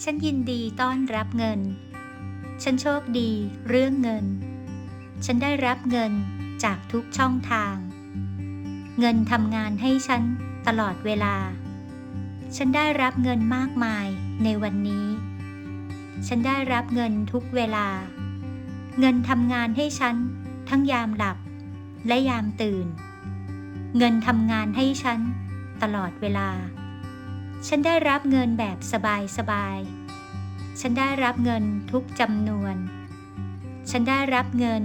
ฉันยินดีต้อนรับเงิน ฉันโชคดีเรื่องเงิน ฉันได้รับเงินจากทุกช่องทาง เงินทำงานให้ฉันตลอดเวลา ฉันได้รับเงินมากมายในวันนี้ ฉันได้รับเงินทุกเวลา เงินทำงานให้ฉันทั้งยามหลับและยามตื่น เงินทำงานให้ฉันตลอดเวลา ฉันได้รับเงินแบบสบายสบายๆ ฉันได้รับเงินทุกจำนวน ฉันได้รับเงิน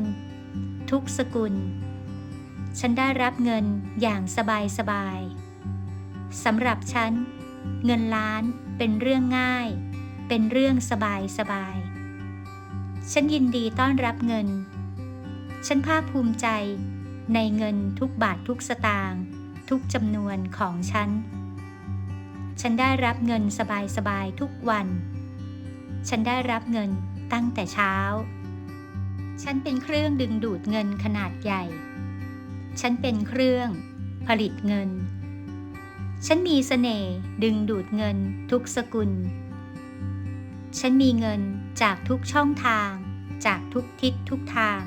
ทุกสกุล ฉันได้รับเงินอย่างสบายสบายๆสำหรับฉัน เงินล้านเป็นเรื่องง่าย เป็นเรื่องสบายสบายๆฉันยินดีต้อนรับเงิน ฉันภาคภูมิใจในเงินทุกบาททุกสตางค์ทุกจำนวนของฉัน ฉันได้รับเงินสบายๆทุกวัน ฉันได้รับเงินตั้งแต่เช้า ฉันเป็นเครื่องดึงดูดเงินขนาดใหญ่ ฉันเป็นเครื่องผลิตเงิน ฉันมีเสน่ห์ดึงดูดเงินทุกสกุล ฉันมีเงินจากทุกช่องทาง จากทุกทิศทุกทาง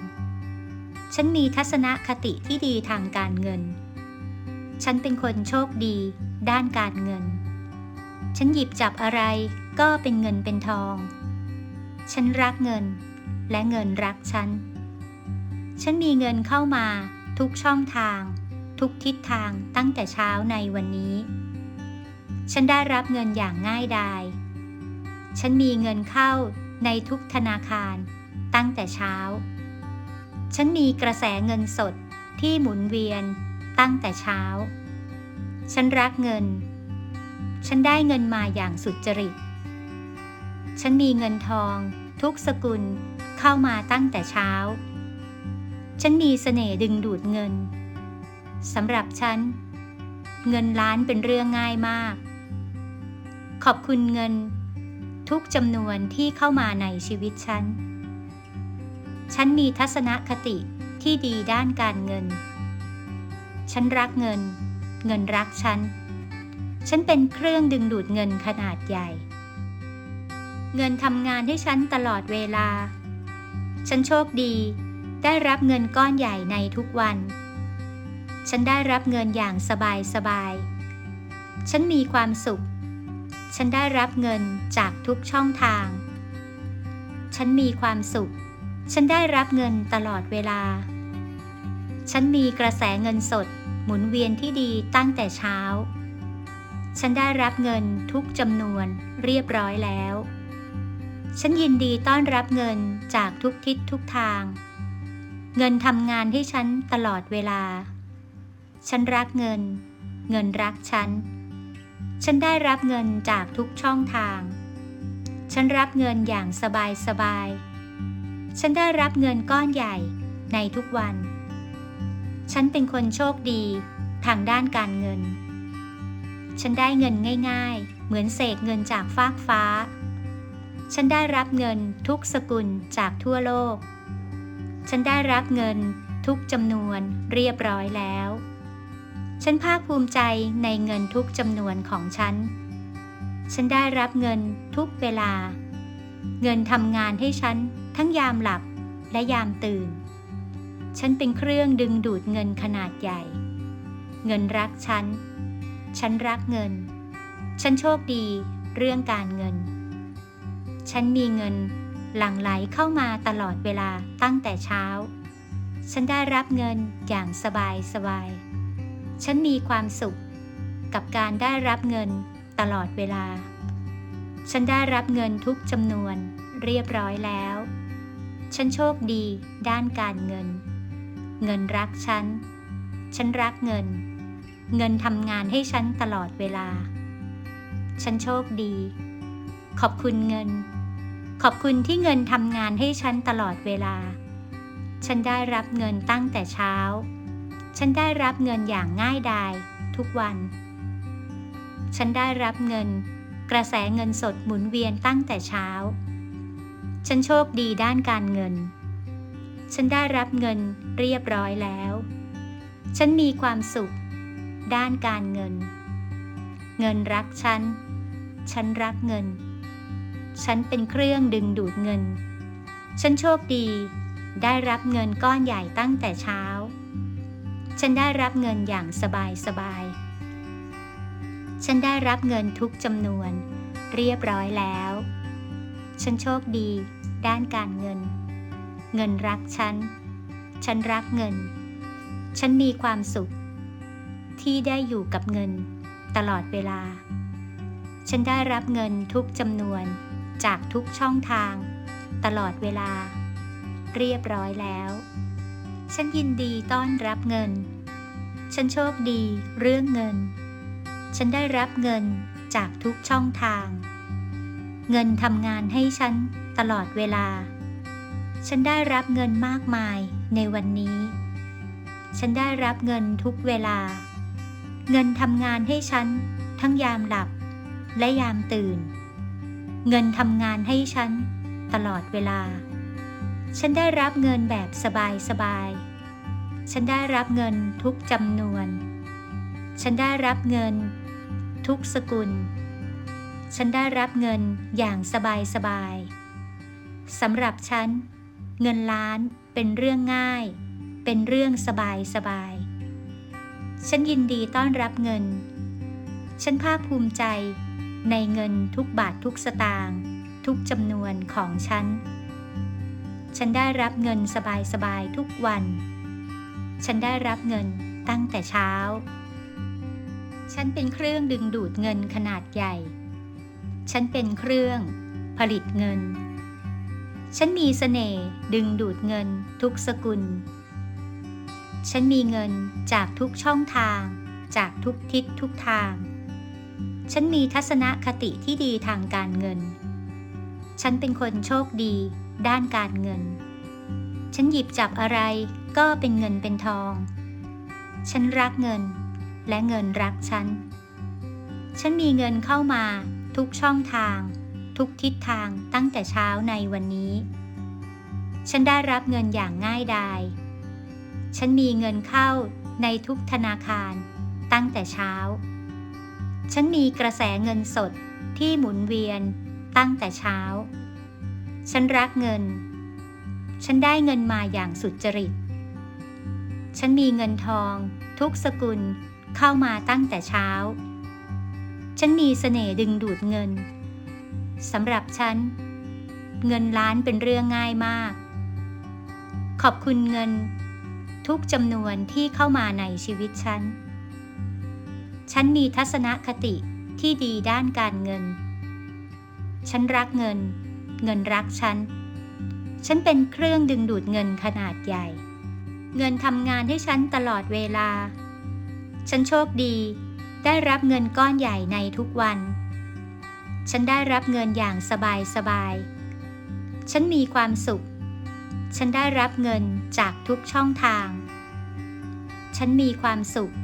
ฉันมีทัศนคติที่ดีทางการเงิน ฉันเป็นคนโชคดีด้านการเงิน ฉันหยิบจับอะไรก็เป็นเงินเป็นทอง ฉันรักเงิน และเงินรักฉัน ฉันมีเงินเข้ามาทุกช่องทาง ทุกทิศทางตั้งแต่เช้าในวันนี้ ฉันได้รับเงินอย่างง่ายดาย ฉันมีเงินเข้าในทุกธนาคาร ตั้งแต่เช้า ฉันมีกระแสเงินสดที่หมุนเวียนตั้งแต่เช้า ฉันรักเงิน ฉันได้เงินมาอย่างสุจริต ฉันมีเงินทอง ทุกสกุลเข้ามาตั้งแต่เช้า ฉันมีเสน่ห์ดึงดูดเงินสำหรับฉัน เงินล้านเป็นเรื่องง่ายมาก ขอบคุณเงิน ทุกจำนวนที่เข้ามาในชีวิตฉัน ฉันมีทัศนคติที่ดีด้านการเงิน ฉันรักเงิน เงินรักฉัน ฉันเป็นเครื่องดึงดูดเงินขนาดใหญ่ เงินทำงานให้ฉันตลอดเวลา ฉันโชคดี ได้รับเงินก้อนใหญ่ในทุกวัน ฉันได้รับเงินอย่างสบายสบาย ฉันมีความสุข ฉันได้รับเงินจากทุกช่องทาง ฉันมีความสุข ฉันได้รับเงินตลอดเวลา ฉันมีกระแสเงินสดหมุนเวียนที่ดีตั้งแต่เช้า ฉันได้รับเงินทุกจำนวนเรียบร้อยแล้ว ฉันยินดีต้อนรับเงินจากทุกทิศทุกทาง เงินทำงานให้ฉันตลอดเวลา ฉันรักเงิน เงินรักฉัน ฉันได้รับเงินจากทุกช่องทาง ฉันรับเงินอย่างสบายสบาย ฉันได้รับเงินก้อนใหญ่ในทุกวัน ฉันเป็นคนโชคดีทางด้านการเงิน ฉันได้เงินง่ายๆ เหมือนเศษเงินจากฟากฟ้า ฉันได้รับเงินทุกสกุลจากทั่วโลก ฉันได้รับเงินทุกจำนวนเรียบร้อยแล้ว ฉันภาคภูมิใจในเงินทุกจำนวนของฉัน ฉันได้รับเงินทุกเวลา เงินทำงานให้ฉันทั้งยามหลับและยามตื่น ฉันเป็นเครื่องดึงดูดเงินขนาดใหญ่ เงินรักฉัน ฉันรักเงิน ฉันโชคดี เรื่องการเงิน ฉันมีเงินหลั่งไหลเข้ามาตลอดเวลาตั้งแต่เช้า ฉันได้รับเงินอย่างสบายสบาย ฉันมีความสุข กับการได้รับเงินตลอดเวลา ฉันได้รับเงินทุกจำนวนเรียบร้อยแล้ว ฉันโชคดีด้านการเงิน เงินรักฉัน ฉันรักเงิน เงินทำงานให้ฉันตลอดเวลา ฉันโชคดี ขอบคุณเงิน ขอบคุณที่เงินทำงานให้ฉันตลอดเวลา ฉันได้รับเงินตั้งแต่เช้า ฉันได้รับเงินอย่างง่ายดายทุกวัน ฉันได้รับเงิน กระแสเงินสดหมุนเวียนตั้งแต่เช้า ฉันโชคดีด้านการเงิน ฉันได้รับเงินเรียบร้อยแล้ว ฉันมีความสุข ด้านการเงิน เงินรักฉัน ฉันรักเงิน ฉันเป็นเครื่องดึงดูดเงิน ฉันโชคดี ได้รับเงินก้อนใหญ่ตั้งแต่เช้า ฉันได้รับเงินอย่างสบายสบาย ฉันได้รับเงินทุกจำนวน เรียบร้อยแล้ว ฉันโชคดี ด้านการเงิน เงินรักฉัน ฉันรักเงิน ฉันมีความสุข ที่ได้อยู่กับเงิน ตลอดเวลา ฉันได้รับเงินทุกจำนวนจากทุกช่องทาง ตลอดเวลา เรียบร้อยแล้ว ฉันยินดีต้อนรับเงิน ฉันโชคดีเรื่องเงิน ฉันได้รับเงินจากทุกช่องทาง เงินทำงานให้ฉันตลอดเวลา ฉันได้รับเงินมากมายในวันนี้ ฉันได้รับเงินทุกเวลา เงินทำงานให้ฉัน ทั้งยามหลับ และยามตื่น เงินทำงานให้ฉัน ตลอดเวลา ฉันได้รับเงินแบบสบายสบายๆฉันได้รับเงินทุกจำนวน ฉันได้รับเงิน ทุกสกุล ฉันได้รับเงินอย่างสบายสบายๆสำหรับฉัน เงินล้านเป็นเรื่องง่าย เป็นเรื่องสบายสบายๆ ฉันยินดีต้อนรับเงิน ฉันภาคภูมิใจในเงินทุกบาททุกสตางค์ทุกจำนวนของฉัน ฉันได้รับเงินสบายๆทุกวัน ฉันได้รับเงินตั้งแต่เช้า ฉันเป็นเครื่องดึงดูดเงินขนาดใหญ่ ฉันเป็นเครื่อง ผลิตเงิน ฉันมีเสน่ห์ดึงดูดเงินทุกสกุล ฉันมีเงินจากทุกช่องทาง จากทุกทิศทุกทาง ฉันมีทัศนคติที่ดีทางการเงิน ฉันเป็นคนโชคดี ด้านการเงิน ฉันหยิบจับอะไรก็เป็นเงินเป็นทอง ฉันรักเงิน และเงินรักฉัน ฉันมีเงินเข้ามาทุกช่องทาง ทุกทิศทางตั้งแต่เช้าในวันนี้ ฉันได้รับเงินอย่างง่ายดาย ฉันมีเงินเข้าในทุกธนาคาร ตั้งแต่เช้า ฉันมีกระแสเงินสดที่หมุนเวียนตั้งแต่เช้า ฉันรักเงิน ฉันได้เงินมาอย่างสุดจริต ฉันมีเงินทองทุกสกุลเข้ามาตั้งแต่เช้า ฉันมีเสน่ห์ดึงดูดเงินสำหรับฉัน เงินล้านเป็นเรื่องง่ายมาก ขอบคุณเงิน ทุกจำนวนที่เข้ามาในชีวิตฉัน ฉันมีทัศนคติที่ดีด้านการเงิน ฉันรักเงิน เงินรักฉัน ฉันเป็นเครื่องดึงดูดเงินขนาดใหญ่ เงินทำงานให้ฉันตลอดเวลา ฉันโชคดี ได้รับเงินก้อนใหญ่ในทุกวัน ฉันได้รับเงินอย่างสบายสบาย ฉันมีความสุข ฉันได้รับเงินจากทุกช่องทาง ฉันมีความสุข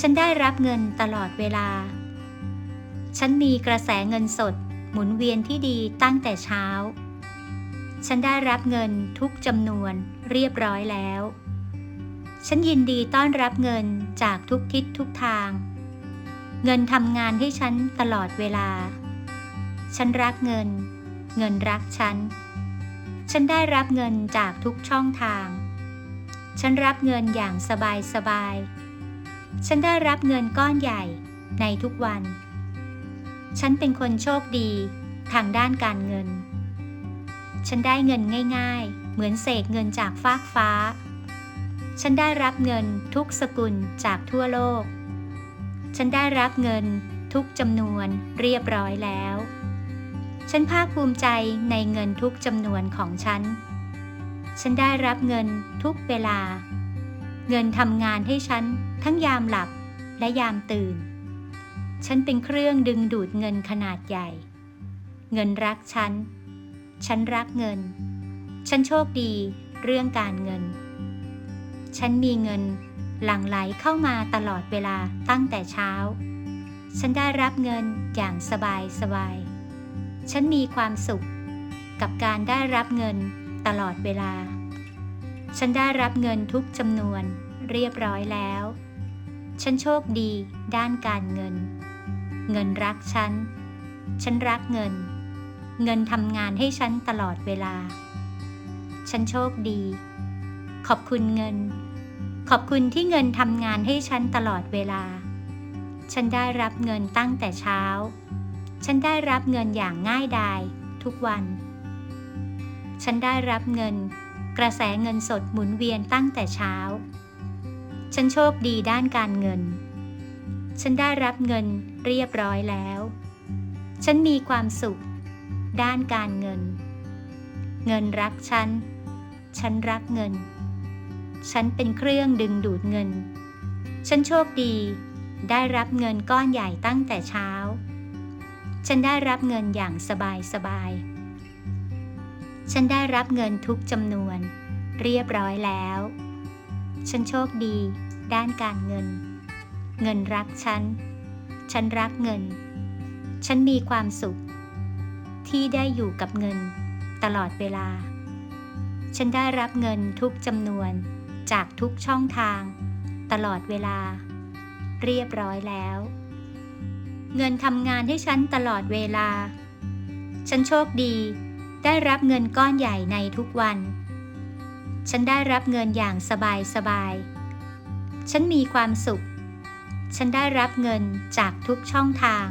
ฉันได้รับเงินตลอดเวลา ฉันมีกระแสเงินสด หมุนเวียนที่ดีตั้งแต่เช้า ฉันได้รับเงินทุกจำนวนเรียบร้อยแล้ว ฉันยินดีต้อนรับเงินจากทุกทิศทุกทาง เงินทำงานให้ฉันตลอดเวลา ฉันรักเงิน เงินรักฉัน ฉันได้รับเงินจากทุกช่องทาง ฉันรับเงินอย่างสบายสบาย ฉันได้รับเงินก้อนใหญ่ในทุกวัน ฉันเป็นคนโชคดีทางด้านการเงิน ฉันได้เงินง่ายๆ เหมือนเศษเงินจากฟากฟ้า ฉันได้รับเงินทุกสกุลจากทั่วโลก ฉันได้รับเงินทุกจำนวนเรียบร้อยแล้ว ฉันภาคภูมิใจในเงินทุกจำนวนของฉัน ฉันได้รับเงินทุกเวลา เงินทำงานให้ฉันทั้งยามหลับและยามตื่น ฉันเป็นเครื่องดึงดูดเงินขนาดใหญ่ เงินรักฉัน ฉันรักเงิน ฉันโชคดีเรื่องการเงิน ฉันมีเงินหลั่งไหลเข้ามาตลอดเวลาตั้งแต่เช้า ฉันได้รับเงินอย่างสบายสบาย ฉันมีความสุขกับการได้รับเงิน ตลอดเวลา ฉันได้รับเงินทุกจำนวนเรียบร้อยแล้ว ฉันโชคดีด้านการเงิน เงินรักฉัน ฉันรักเงิน เงินทำงานให้ฉันตลอดเวลา ฉันโชคดี ขอบคุณเงิน ขอบคุณที่เงินทำงานให้ฉันตลอดเวลา ฉันได้รับเงินตั้งแต่เช้า ฉันได้รับเงินอย่างง่ายดายทุกวัน ฉันได้รับเงิน กระแสเงินสดหมุนเวียนตั้งแต่เช้า ฉันโชคดีด้านการเงิน ฉันได้รับเงินเรียบร้อยแล้ว ฉันมีความสุข ด้านการเงิน เงินรักฉัน ฉันรักเงิน ฉันเป็นเครื่องดึงดูดเงิน ฉันโชคดี ได้รับเงินก้อนใหญ่ตั้งแต่เช้า ฉันได้รับเงินอย่างสบายสบาย ฉันได้รับเงินทุกจำนวน เรียบร้อยแล้ว ฉันโชคดี ด้านการเงิน เงินรักฉัน ฉันรักเงิน ฉันมีความสุข ที่ได้อยู่กับเงิน ตลอดเวลา ฉันได้รับเงินทุกจำนวน จากทุกช่องทาง ตลอดเวลา เรียบร้อยแล้ว เงินทำงานให้ฉันตลอดเวลา ฉันโชคดี ได้รับเงินก้อนใหญ่ในทุกวัน ฉันได้รับเงินอย่างสบายสบาย ฉันมีความสุข ฉันได้รับเงินจากทุกช่องทาง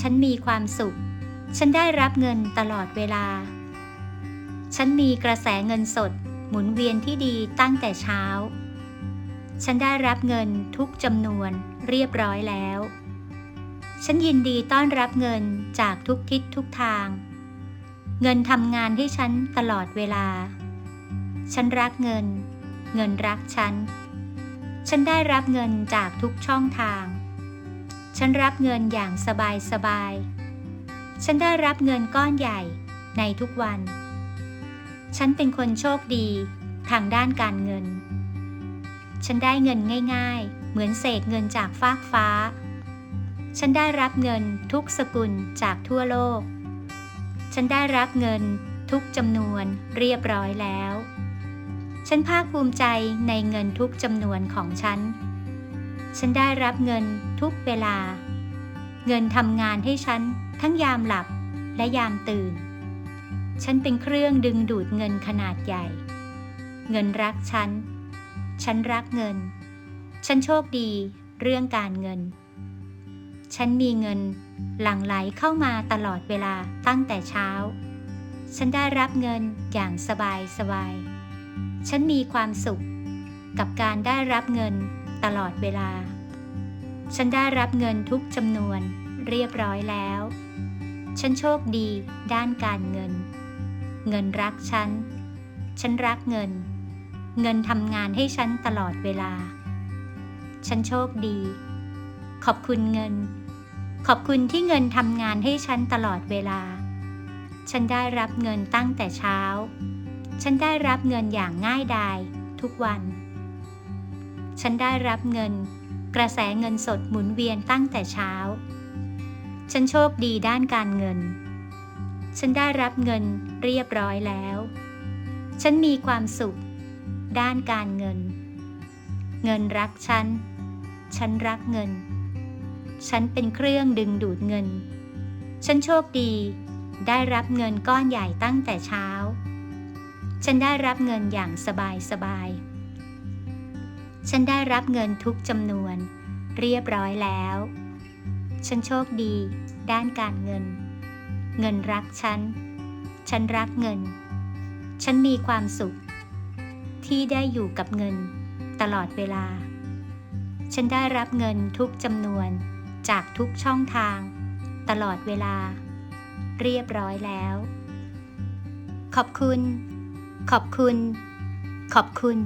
ฉันมีความสุข ฉันได้รับเงินตลอดเวลา ฉันมีกระแสเงินสด หมุนเวียนที่ดีตั้งแต่เช้า ฉันได้รับเงินทุกจำนวนเรียบร้อยแล้ว ฉันยินดีต้อนรับเงินจากทุกทิศทุกทาง เงินทำงานให้ฉันตลอดเวลา ฉันรักเงิน เงินรักฉัน ฉันได้รับเงินจากทุกช่องทาง ฉันรับเงินอย่างสบายสบาย ฉันได้รับเงินก้อนใหญ่ในทุกวัน ฉันเป็นคนโชคดีทางด้านการเงิน ฉันได้เงินง่าย ๆ เหมือนเศษเงินจากฟากฟ้า ฉันได้รับเงินทุกสกุลจากทั่วโลก ฉันได้รับเงินทุกจำนวนเรียบร้อยแล้ว ฉันภาคภูมิใจในเงินทุกจำนวนของฉัน ฉันได้รับเงินทุกเวลา เงินทำงานให้ฉันทั้งยามหลับและยามตื่น ฉันเป็นเครื่องดึงดูดเงินขนาดใหญ่ เงินรักฉัน ฉันรักเงิน ฉันโชคดีเรื่องการเงิน ฉันมีเงิน หลั่งไหลเข้ามาตลอดเวลาตั้งแต่เช้า ฉันได้รับเงินอย่างสบายสบาย ฉันมีความสุข กับการได้รับเงินตลอดเวลา ฉันได้รับเงินทุกจำนวนเรียบร้อยแล้ว ฉันโชคดีด้านการเงิน เงินรักฉัน ฉันรักเงิน เงินทำงานให้ฉันตลอดเวลา ฉันโชคดี ขอบคุณเงิน ขอบคุณที่เงินทำงานให้ฉันตลอดเวลา ฉันได้รับเงินตั้งแต่เช้า ฉันได้รับเงินอย่างง่ายดายทุกวัน ฉันได้รับเงิน กระแสเงินสดหมุนเวียนตั้งแต่เช้า ฉันโชคดีด้านการเงิน ฉันได้รับเงินเรียบร้อยแล้ว ฉันมีความสุข ด้านการเงิน เงินรักฉัน ฉันรักเงิน ฉันเป็นเครื่องดึงดูดเงิน ฉันโชคดี ได้รับเงินก้อนใหญ่ตั้งแต่เช้า ฉันได้รับเงินอย่างสบายสบาย ฉันได้รับเงินทุกจำนวน เรียบร้อยแล้ว ฉันโชคดี ด้านการเงิน เงินรักฉัน ฉันรักเงิน ฉันมีความสุข ที่ได้อยู่กับเงิน ตลอดเวลาฉันได้รับเงินทุกจำนวน จากทุกช่องทาง ตลอดเวลา เรียบร้อยแล้ว ขอบคุณ ขอบคุณ ขอบคุณ